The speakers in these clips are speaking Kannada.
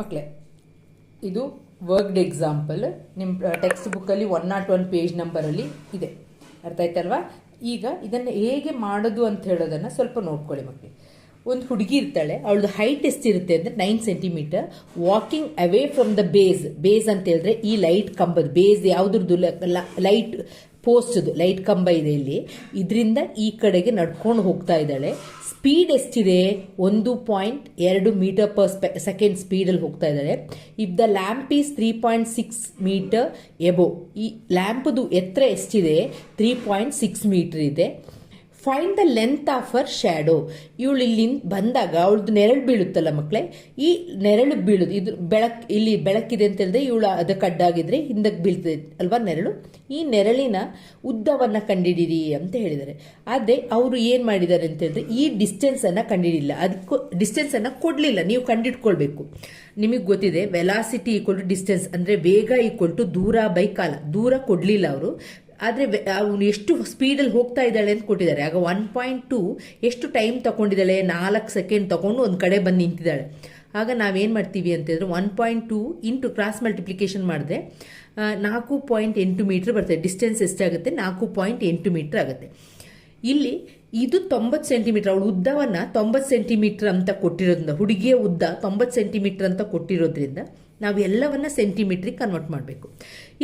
ಮಕ್ಕಳೇ ಇದು ವರ್ಕ್ಡ್ ಎಕ್ಸಾಂಪಲ್ ನಿಮ್ಮ ಟೆಕ್ಸ್ಟ್ ಬುಕ್ಕಲ್ಲಿ ಒನ್ ನಾಟ್ ಒನ್ ಪೇಜ್ ನಂಬರಲ್ಲಿ ಇದೆ. ಅರ್ಥ ಆಯ್ತಲ್ವಾ? ಈಗ ಇದನ್ನು ಹೇಗೆ ಮಾಡೋದು ಅಂತ ಹೇಳೋದನ್ನು ಸ್ವಲ್ಪ ನೋಡ್ಕೊಳ್ಳಿ ಮಕ್ಕಳಿಗೆ ಒಂದು ಹುಡುಗಿ ಇರ್ತಾಳೆ, ಅವಳದು ಹೈಟ್ ಎಷ್ಟಿರುತ್ತೆ ಅಂದರೆ nine centimetre walking away from the base base ಅಂತ ಹೇಳಿದ್ರೆ ಈ ಲೈಟ್ ಕಂಬದ ಬೇಸ್ ಯಾವುದ್ರದ್ದು ಲೈಟ್ ಪೋಸ್ಟ್ದು ಲೈಟ್ ಕಂಬ ಇದೆ ಇಲ್ಲಿ. ಇದರಿಂದ ಈ ಕಡೆಗೆ ನಡ್ಕೊಂಡು ಹೋಗ್ತಾ ಇದ್ದಾಳೆ. ಸ್ಪೀಡ್ ಎಷ್ಟಿದೆ? ಒಂದು ಪಾಯಿಂಟ್ ಎರಡು ಮೀಟರ್ ಪರ್ ಸೆಕೆಂಡ್ ಸ್ಪೀಡಲ್ಲಿ ಹೋಗ್ತಾ ಇದ್ದಾಳೆ. If the lamp is three point six metre above ಈ ಲ್ಯಾಂಪ್ದು ಎತ್ತರ ಎಷ್ಟಿದೆ? ತ್ರೀ ಪಾಯಿಂಟ್ ಸಿಕ್ಸ್ ಮೀಟರ್ ಇದೆ. Find the length of her shadow ಇವಳು ಇಲ್ಲಿ ಬಂದಾಗ ಅವಳದು ನೆರಳು ಬೀಳುತ್ತಲ್ಲ ಮಕ್ಕಳೇ? ಈ ನೆರಳು ಬೀಳುದು, ಇದು ಬೆಳಕ್, ಇಲ್ಲಿ ಬೆಳಕಿದೆ ಅಂತ ಹೇಳಿದ್ರೆ ಇವಳು ಅದಕ್ಕೆ ಅಡ್ಡಾಗಿದ್ರೆ ಹಿಂದಕ್ಕೆ ಬೀಳ್ತದೆ ಅಲ್ವಾ ನೆರಳು? ಈ ನೆರಳಿನ ಉದ್ದವನ್ನು ಕಂಡಿಡಿರಿ ಅಂತ ಹೇಳಿದ್ದಾರೆ. ಆದರೆ ಅವರು ಏನು ಮಾಡಿದ್ದಾರೆ ಅಂತ ಹೇಳಿದ್ರೆ ಈ ಡಿಸ್ಟೆನ್ಸನ್ನು ಕಂಡಿಡಿಲ್ಲ. ಅದಕ್ಕೂ ಡಿಸ್ಟೆನ್ಸನ್ನು ಕೊಡಲಿಲ್ಲ. ನೀವು ಕಂಡಿಟ್ಕೊಳ್ಬೇಕು. ನಿಮಗೆ ಗೊತ್ತಿದೆ ವೆಲಾಸಿಟಿ ಈಕ್ವಲ್ ಟು ಡಿಸ್ಟೆನ್ಸ್ ಅಂದರೆ ವೇಗ ಈಕ್ವಲ್ ಟು ದೂರ ಬೈ ಕಾಲ. ದೂರ ಕೊಡಲಿಲ್ಲ ಅವರು. ಆದರೆ ಅವನು ಎಷ್ಟು ಸ್ಪೀಡಲ್ಲಿ ಹೋಗ್ತಾ ಇದ್ದಾಳೆ ಅಂತ ಕೊಟ್ಟಿದ್ದಾರೆ. ಆಗ ಒನ್ ಪಾಯಿಂಟ್ ಟು ಎಷ್ಟು ಟೈಮ್ ತಗೊಂಡಿದ್ದಾಳೆ ನಾಲ್ಕು ಸೆಕೆಂಡ್ ತಗೊಂಡು ಒಂದು ಕಡೆ ಬಂದು ನಿಂತಿದ್ದಾಳೆ. ಆಗ ನಾವೇನು ಮಾಡ್ತೀವಿ ಅಂತಂದರೆ one point two into cross multiplication ಮಾಡಿದ್ರೆ ನಾಲ್ಕು ಪಾಯಿಂಟ್ ಎಂಟು ಮೀಟ್ರ್ ಬರ್ತದೆ. ಡಿಸ್ಟೆನ್ಸ್ ಎಷ್ಟಾಗುತ್ತೆ? ನಾಲ್ಕು ಪಾಯಿಂಟ್ ಎಂಟು ಮೀಟ್ರ್ ಆಗುತ್ತೆ. ಇಲ್ಲಿ ಇದು ತೊಂಬತ್ತು ಸೆಂಟಿಮೀಟ್ರ್ ಅವಳು ಉದ್ದವನ್ನು ತೊಂಬತ್ತು ಸೆಂಟಿಮೀಟ್ರ್ ಅಂತ ಕೊಟ್ಟಿರೋದ್ರಿಂದ, ಹುಡುಗಿಯ ಉದ್ದ ತೊಂಬತ್ತು ಸೆಂಟಿಮೀಟ್ರ್ ಅಂತ ಕೊಟ್ಟಿರೋದ್ರಿಂದ ನಾವು ಎಲ್ಲವನ್ನ ಸೆಂಟಿಮೀಟ್ರಿಗೆ ಕನ್ವರ್ಟ್ ಮಾಡಬೇಕು.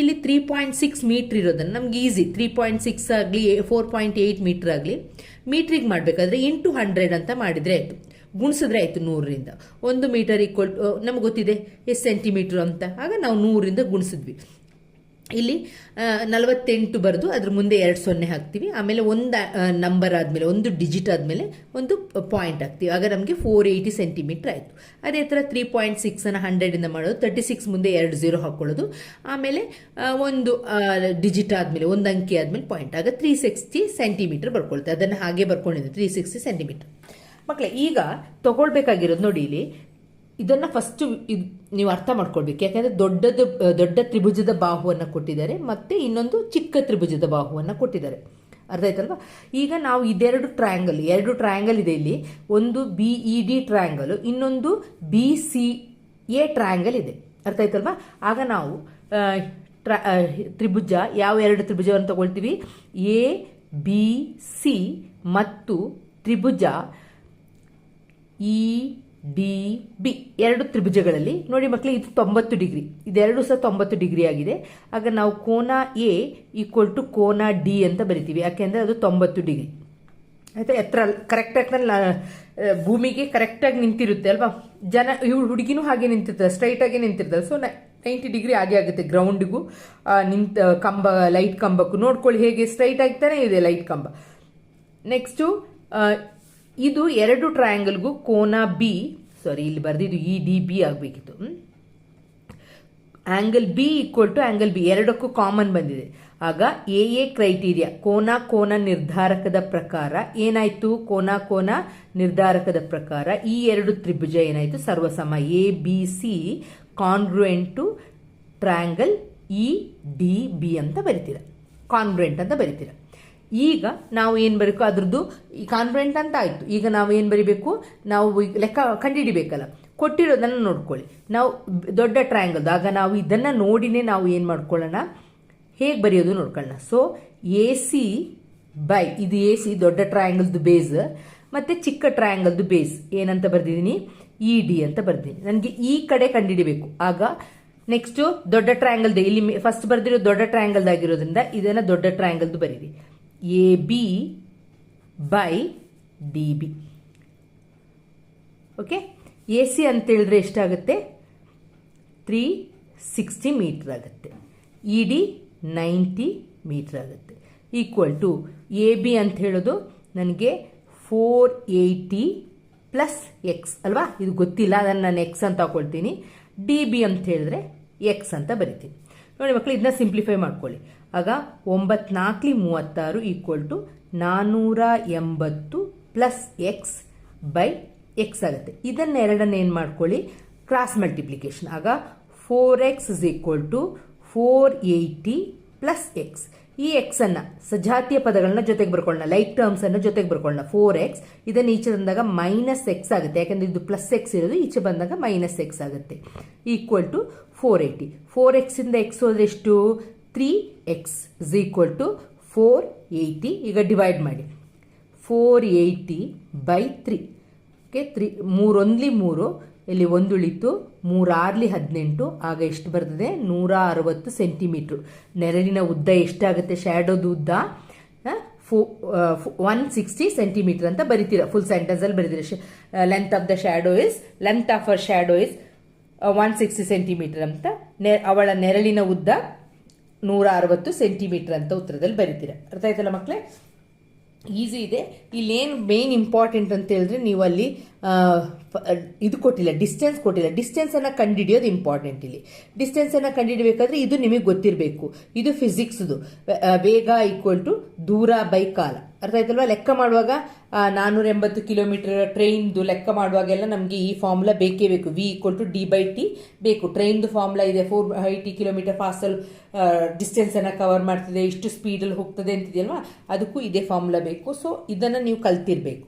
ಇಲ್ಲಿ ತ್ರೀ ಪಾಯಿಂಟ್ ಸಿಕ್ಸ್ ಮೀಟ್ರ್ ಇರೋದನ್ನು ನಮ್ಗೆ ಈಸಿ ತ್ರೀ ಪಾಯಿಂಟ್ ಸಿಕ್ಸ್ ಆಗಲಿ ಫೋರ್ ಪಾಯಿಂಟ್ ಏಯ್ಟ್ ಮೀಟ್ರ್ ಆಗಲಿ ಮೀಟ್ರಿಗೆ ಮಾಡಬೇಕಾದ್ರೆ ಇಂಟು ಹಂಡ್ರೆಡ್ ಅಂತ ಮಾಡಿದರೆ ಆಯಿತು. ಗುಣಿಸಿದ್ರೆ ಆಯಿತು ನೂರರಿಂದ. ಒಂದು ಮೀಟರ್ ಈಕ್ವಲ್ ನಮ್ಗೆ ಗೊತ್ತಿದೆ, ಎಷ್ಟು ಸೆಂಟಿಮೀಟ್ರ್ ಅಂತ. ಆಗ ನಾವು ನೂರರಿಂದ ಗುಣಿಸಿದ್ವಿ. ಇಲ್ಲಿ ನಲವತ್ತೆಂಟು ಬರೆದು ಅದ್ರ ಮುಂದೆ ಎರಡು ಸೊನ್ನೆ ಹಾಕ್ತೀವಿ. ಆಮೇಲೆ ಒಂದು ನಂಬರ್ ಆದಮೇಲೆ, ಒಂದು ಡಿಜಿಟ್ ಆದಮೇಲೆ ಒಂದು ಪಾಯಿಂಟ್ ಹಾಕ್ತೀವಿ. ಆಗ ನಮಗೆ ಫೋರ್ ಏಯ್ಟಿ ಸೆಂಟಿಮೀಟ್ರ್ ಆಯಿತು. ಅದೇ ಥರ ತ್ರೀ ಪಾಯಿಂಟ್ ಸಿಕ್ಸನ್ನು ಹಂಡ್ರೆಡಿಂದ ಮಾಡೋದು ತರ್ಟಿ ಸಿಕ್ಸ್ ಮುಂದೆ ಎರಡು ಜೀರೋ ಹಾಕ್ಕೊಳ್ಳೋದು ಆಮೇಲೆ ಒಂದು ಡಿಜಿಟ್ ಆದಮೇಲೆ, ಒಂದು ಅಂಕಿ ಆದಮೇಲೆ ಪಾಯಿಂಟ್ ಆಗ ತ್ರೀ ಸಿಕ್ಸ್ಟಿ ಸೆಂಟಿಮೀಟ್ರ್ ಬರ್ಕೊಳ್ತೆ ಅದನ್ನು ಹಾಗೆ ಬರ್ಕೊಂಡಿದ್ದೆ ತ್ರೀ ಸಿಕ್ಸ್ಟಿ ಸೆಂಟಿಮೀಟ್ರ್ ಮಕ್ಕಳೇ ಈಗ ತಗೊಳ್ಬೇಕಾಗಿರೋದು ನೋಡಿ ಇಲ್ಲಿ. ಇದನ್ನ ಫಸ್ಟ್ ನೀವು ಅರ್ಥ ಮಾಡ್ಕೊಳ್ಬೇಕು. ಯಾಕಂದ್ರೆ ದೊಡ್ಡದ, ದೊಡ್ಡ ತ್ರಿಭುಜದ ಬಾಹುವನ್ನು ಕೊಟ್ಟಿದ್ದಾರೆ ಮತ್ತೆ ಇನ್ನೊಂದು ಚಿಕ್ಕ ತ್ರಿಭುಜದ ಬಾಹುವನ್ನು ಕೊಟ್ಟಿದ್ದಾರೆ. ಅರ್ಥ ಆಯ್ತಲ್ವಾ? ಈಗ ನಾವು ಇದೆರಡು ಟ್ರಯಾಂಗಲ್ ಎರಡು ಟ್ರಯಾಂಗಲ್ ಇದೆ ಇಲ್ಲಿ. ಒಂದು ಬಿ ಇ ಡಿ ಟ್ರಯಾಂಗಲ್ ಇನ್ನೊಂದು ಬಿ ಸಿ ಎ ಟ್ರಯಾಂಗಲ್ ಇದೆ. ಅರ್ಥ ಆಯ್ತಲ್ವಾ? ಆಗ ನಾವು ತ್ರಿಭುಜ, ಯಾವ ಎರಡು ತ್ರಿಭುಜವನ್ನು ತಗೊಳ್ತೀವಿ? ಎ ಬಿ ಸಿ ಮತ್ತು ತ್ರಿಭುಜ ಇ ಡಿ ಬಿ ಎರಡು ತ್ರಿಭುಜಗಳಲ್ಲಿ. ನೋಡಿ ಮಕ್ಕಳು ಇದು ತೊಂಬತ್ತು ಡಿಗ್ರಿ. ಇದೆರಡು ಸಹ ತೊಂಬತ್ತು ಡಿಗ್ರಿ ಆಗಿದೆ. ಆಗ ನಾವು ಕೋನ ಎ ಈಕ್ವಲ್ ಟು ಕೋನ ಡಿ ಅಂತ ಬರಿತೀವಿ. ಯಾಕೆಂದರೆ ಅದು ತೊಂಬತ್ತು ಡಿಗ್ರಿ. ಆಯ್ತಾ? ಎತ್ತರ ಕರೆಕ್ಟಾಗಿ ಭೂಮಿಗೆ ಕರೆಕ್ಟಾಗಿ ನಿಂತಿರುತ್ತೆ, ಅಲ್ವಾ? ಜನ ಇವಳು ಹುಡುಗಿನೂ ಹಾಗೆ ನಿಂತಿರ್ತಾರೆ ಸ್ಟ್ರೈಟಾಗಿ ನಿಂತಿರ್ತಾರೆ ಸೊ ನೈಂಟಿ ಡಿಗ್ರಿ ಹಾಗೆ ಆಗುತ್ತೆ ಗ್ರೌಂಡಿಗೂ ನಿಂತ, ಕಂಬ ಲೈಟ್ ಕಂಬಕ್ಕೂ. ನೋಡ್ಕೊಳ್ಳಿ ಹೇಗೆ ಸ್ಟ್ರೈಟ್ ಆಗ್ತಾನೆ ಇದೆ ಲೈಟ್ ಕಂಬ. ನೆಕ್ಸ್ಟು ಇದು ಎರಡು ಟ್ರಯಾಂಗಲ್ಗೂ ಕೋನ ಬಿ ಸಾರಿ ಇಲ್ಲಿ ಬರೆದಿದ್ದು ಇ ಡಿ ಬಿ ಆಗಬೇಕಿತ್ತು. Angle B equal to angle B ಎರಡಕ್ಕೂ ಕಾಮನ್ ಬಂದಿದೆ. ಆಗ ಎ ಎ ಕ್ರೈಟೀರಿಯಾ ಕೋನ ಕೋನ ನಿರ್ಧಾರಕದ ಪ್ರಕಾರ ಏನಾಯ್ತು? ಕೋನ ಕೋನ ನಿರ್ಧಾರಕದ ಪ್ರಕಾರ ಈ ಎರಡು ತ್ರಿಭುಜ ಏನಾಯ್ತು? ಸರ್ವಸಮ A B C congruent to triangle E D B ಅಂತ ಬರಿತೀರ. ಕಾನ್ಗ್ರುಯೆಂಟ್ ಅಂತ ಬರಿತೀರ. ಈಗ ನಾವು ಏನು ಬರಬೇಕು ಅದ್ರದ್ದು ಈ ಕಾನ್ಫಿಡೆಂಟ್ ಅಂತ ಆಯಿತು. ಈಗ ನಾವು ಏನು ಬರಿಬೇಕು? ನಾವು ಲೆಕ್ಕ ಕಂಡುಹಿಡಿಬೇಕಲ್ಲ ಕೊಟ್ಟಿರೋದನ್ನು ನೋಡ್ಕೊಳ್ಳಿ. ನಾವು ದೊಡ್ಡ ಟ್ರಯಾಂಗಲ್ ಆಗ ನಾವು ಇದನ್ನು ನೋಡಿನೇ ನಾವು ಏನು ಮಾಡ್ಕೊಳ್ಳೋಣ? ಹೇಗೆ ಬರೆಯೋದು ನೋಡ್ಕೊಳ್ಳೋಣ. ಸೊ ಎ ಸಿ ಬೈ ಇದು ಎ ಸಿ ದೊಡ್ಡ ಟ್ರಯಾಂಗಲ್ದು ಬೇಸ್ ಮತ್ತು ಚಿಕ್ಕ ಟ್ರಯಾಂಗಲ್ದು ಬೇಸ್ ಏನಂತ ಬರೆದಿದ್ದೀನಿ? ಇ ಡಿ ಅಂತ ಬರ್ದಿದ್ದೀನಿ. ನನಗೆ ಈ ಕಡೆ ಕಂಡುಹಿಡಿಬೇಕು ಆಗ ನೆಕ್ಸ್ಟು ದೊಡ್ಡ ಟ್ರಯಾಂಗಲ್ದು ಇಲ್ಲಿ ಫಸ್ಟ್ ಬರೆದಿರೋ ದೊಡ್ಡ ಟ್ರಯಾಂಗಲ್ದಾಗಿರೋದ್ರಿಂದ ಇದನ್ನು ದೊಡ್ಡ ಟ್ರಯಾಂಗಲ್ದು ಬರೀರಿ. A B by D B okay A C ಅಂತೇಳಿದ್ರೆ ಎಷ್ಟಾಗುತ್ತೆ? ತ್ರೀ ಸಿಕ್ಸ್ಟಿ ಮೀಟ್ರ್ ಆಗುತ್ತೆ. ಇ ಡಿ ನೈಂಟಿ ಮೀಟ್ರ್ ಆಗುತ್ತೆ. ಈಕ್ವಲ್ ಟು ಎ ಬಿ ಅಂತ ಹೇಳೋದು ನನಗೆ ಫೋರ್ ಏಯ್ಟಿ ಪ್ಲಸ್ ಎಕ್ಸ್ ಅಲ್ವಾ? ಇದು ಗೊತ್ತಿಲ್ಲ, ಅದನ್ನು ನಾನು ಎಕ್ಸ್ ಅಂತ ಹಾಕೊಳ್ತೀನಿ. ಡಿ ಬಿ ಅಂತ ಹೇಳಿದ್ರೆ ಎಕ್ಸ್ ಅಂತ ಬರಿತೀನಿ. ನೋಡಿ ಮಕ್ಕಳು ಇದನ್ನ ಸಿಂಪ್ಲಿಫೈ ಮಾಡ್ಕೊಳ್ಳಿ. ಆಗ ಒಂಬತ್ನಾಲ್ಕಲಿ ಮೂವತ್ತಾರು ಈಕ್ವಲ್ ಟು ನಾನ್ನೂರ ಎಂಬತ್ತು ಪ್ಲಸ್ ಎಕ್ಸ್ ಬೈ ಎಕ್ಸ್ ಆಗುತ್ತೆ. ಇದನ್ನೆರಡನ್ನ ಏನು ಮಾಡ್ಕೊಳ್ಳಿ? ಕ್ರಾಸ್ ಮಲ್ಟಿಪ್ಲಿಕೇಶನ್ ಆಗ four x is equal to four eighty plus x ಈ ಎಕ್ಸ್ ಅನ್ನ ಸಜಾತಿಯ ಪದಗಳನ್ನ ಜೊತೆಗೆ ಬರ್ಕೊಳ್ಳೋಣ. ಲೈಕ್ ಟರ್ಮ್ಸ್ ಅನ್ನ ಜೊತೆಗೆ ಬರ್ಕೊಳ್ಳೋಣ. ಫೋರ್ ಎಕ್ಸ್ ಇದನ್ನ ಈಚೆ ಬಂದಾಗ ಮೈನಸ್ ಎಕ್ಸ್ ಆಗುತ್ತೆ. ಯಾಕಂದ್ರೆ ಇದು ಪ್ಲಸ್ ಎಕ್ಸ್ ಇರೋದು, ಈಚೆ ಬಂದಾಗ ಮೈನಸ್ ಎಕ್ಸ್ ಆಗುತ್ತೆ. Equal to four eighty four x ಇಂದ ಎಕ್ಸ್ ಹೋದ್ರೆ ಎಷ್ಟು? Three x is equal to four eighty ಈಗ ಡಿವೈಡ್ ಮಾಡಿ. Four eighty by three okay three ಮೂರೊಂದ್ಲಿ ಮೂರು ಇಲ್ಲಿ ಒಂದು ಉಳಿತು ಮೂರಾರ್ಲಿ ಹದಿನೆಂಟು, ಆಗ ಎಷ್ಟು ಬರ್ತದೆ? ನೂರ ಅರವತ್ತು ಸೆಂಟಿಮೀಟ್ರ್. ನೆರಳಿನ ಉದ್ದ ಎಷ್ಟಾಗುತ್ತೆ? ಶ್ಯಾಡೋದ ಉದ್ದ ಫೋ ಒನ್ ಸಿಕ್ಸ್ಟಿ ಸೆಂಟಿಮೀಟರ್ ಅಂತ ಬರಿತೀರ. ಫುಲ್ ಸೆಂಟೆನ್ಸಲ್ಲಿ ಬರೀತೀರ. Length of the shadow is length of her shadow is one sixty centimetre ಅಂತ. ಅವಳ ನೆರಳಿನ ಉದ್ದ ನೂರ ಅರವತ್ತು ಸೆಂಟಿಮೀಟರ್ ಅಂತ ಉತ್ತರದಲ್ಲಿ ಬರಿತೀರ. ಅರ್ಥ ಆಯ್ತಲ್ಲ ಮಕ್ಕಳೇ ಈಸಿ ಇದೆ. ಇಲ್ಲೇನು ಮೇನ್ ಇಂಪಾರ್ಟೆಂಟ್ ಅಂತ ಹೇಳಿದ್ರೆ ನೀವು ಅಲ್ಲಿ ಇದು ಕೊಟ್ಟಿಲ್ಲ ಡಿಸ್ಟೆನ್ಸ್ ಕೊಟ್ಟಿಲ್ಲ. ಡಿಸ್ಟೆನ್ಸನ್ನು ಕಂಡುಹಿಡಿಯೋದು ಇಂಪಾರ್ಟೆಂಟ್ ಇಲ್ಲಿ. ಡಿಸ್ಟೆನ್ಸನ್ನು ಕಂಡುಹಿಡಬೇಕಾದ್ರೆ ಇದು ನಿಮಗೆ ಗೊತ್ತಿರಬೇಕು. ಇದು ಫಿಸಿಕ್ಸ್ದು ವೇಗ ಈಕ್ವಲ್ ಟು ದೂರ ಬೈ ಕಾಲ. ಅರ್ಥ ಆಯ್ತಲ್ವಾ ಲೆಕ್ಕ ಮಾಡುವಾಗ ನಾನ್ನೂರ ಎಂಬತ್ತು ಕಿಲೋಮೀಟರ್ ಟ್ರೈನ್ದು ಲೆಕ್ಕ ಮಾಡುವಾಗೆಲ್ಲ ನಮಗೆ ಈ ಫಾರ್ಮುಲಾ ಬೇಕೇ ಬೇಕು. V equal to D by T ಬೇಕು. ಟ್ರೈನ್ದು ಫಾರ್ಮುಲಾ ಇದೆ. ಫೋರ್ ಐಟಿ ಕಿಲೋಮೀಟರ್ ಫಾಸ್ಟಲ್ಲಿ ಡಿಸ್ಟೆನ್ಸನ್ನು ಕವರ್ ಮಾಡ್ತದೆ. ಇಷ್ಟು ಸ್ಪೀಡಲ್ಲಿ ಹೋಗ್ತದೆ ಅಂತಿದೆಯಲ್ವಾ? ಅದಕ್ಕೂ ಇದೇ ಫಾರ್ಮುಲಾ ಬೇಕು. ಸೊ ಇದನ್ನು ನೀವು ಕಲ್ತಿರ್ಬೇಕು.